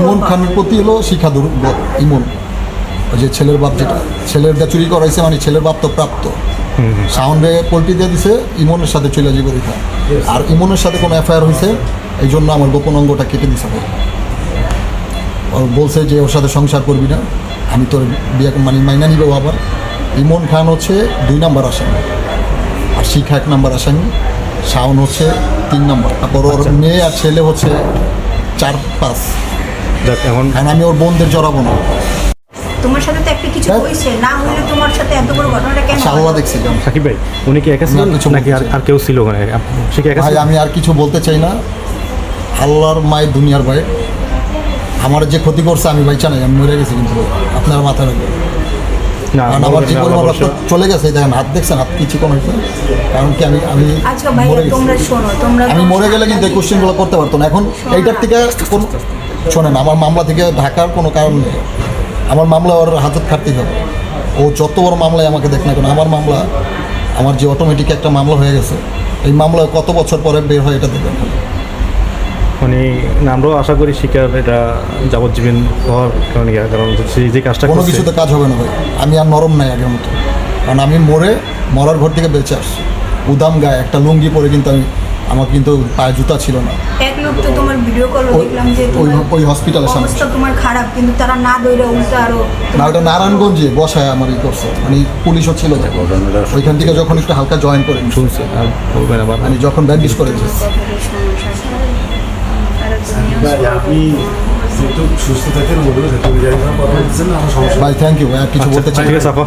ইমন খানের প্রতি হলো শিক্ষা দুর- ইমন। ওই যে ছেলের বাপ যেটা ছেলের যা চুরি করাইছে মানে ছেলের বাপ তো প্রাপ্ত। সাউন্ড বে পোল্ট্রি দিয়ে দিছে ইমনের সাথে চলে যাবে রেখা আর ইমনের সাথে কোনো এফআইআর হয়েছে এই জন্য আমার গোপন অঙ্গটা কেটে দিছে ভাই। ও বলছে যে ওর সাথে সংসার করবি না আমি তোর বিয়ে মানে মাইনা নিব আবার। ইমন খান হচ্ছে দুই নাম্বার আসামি আর শিখা এক নাম্বার আসামি শাওন হচ্ছে তিন নাম্বার। তারপর ওর মেয়ে আর ছেলে হচ্ছে চার পাঁচ। যাক এখন কারণ আমি ওর বোনদের জড়াবো না। তোমার সাথে তো একটা কিছু হ্যাঁ। হয়েছে না হলে তোমার সাথে এত বড় ঘটনাটা কেন আল্লাহ দেখছিলাম সাকিব ভাই উনি কি একা ছিলেন আর কিছু নাকি আর বলতে চাই আর কেউ ছিল ওখানে? সে কি একা ভাই ছিল? আমি আর কিছু বলতে চাই না। আল্লাহর মায়ের দুনিয়ার ভাই আমার যে ক্ষতি করছে আমি ভাই চাই আমি মরে গেছি কিন্তু। আপনার মাথায় রাখবেন। না কারণ আমার অবশ্য- চলে গেছে দেখেন হাত দেখছেন হাত কি চিকন হয়েছে? কারণ কি আমি আমি আচ্ছা মরে গেছি। তোমরা শোনো তোমরা আমি মরে গেলে কিন্তু এই কোশ্চেনগুলো করতে পারতো না। এখন এইটার থেকে কোন শোনেন আমার মামলা থেকে ঢাকার কোনো কারণ নেই। আমার মামলা ওর হাজত খাটতেই হবে। ও যত বড় মামলায় আমাকে দেখ না কেন আমার মামলা আমার যে অটোমেটিক একটা মামলা হয়ে গেছে এই মামলা কত বছর পরে বের হয় এটা দেখবেন মানে আমরাও আশা করি শিকার এটা যাবজ্জীবন হওয়ার কারণ কারণ যে কাজটা কোনো কিছুতে কাজ হবে না ভাই। আমি আর নরম নাই আগের মতো। কারণ আমি মরে মরার ঘর থেকে বেঁচে আসছি। উদাম গায়ে একটা লুঙ্গি পরে কিন্তু আমি আমার কিন্তু পায়ে জুতা ছিল না। এক লোক তো তোমার ভিডিও কল ওই- দেখলাম যে ওই ওই হসপিটালের সামনে। অবস্থা তোমার খারাপ কিন্তু তারা না উল্টো আরও না ওটা নারায়ণগঞ্জে বসায় আমার ই করছে। মানে পুলিশও ছিল। ওইখান থেকে যখন একটু হালকা জয়েন করে শুনছে আর বলবেন আবার মানে যখন ব্যান্ডেজ করেছে ভাই আপনি সুস্থ থাকেন ভাই থ্যাংক ইউ আর কিছু বলতে চাই ঠিক আছে আপা।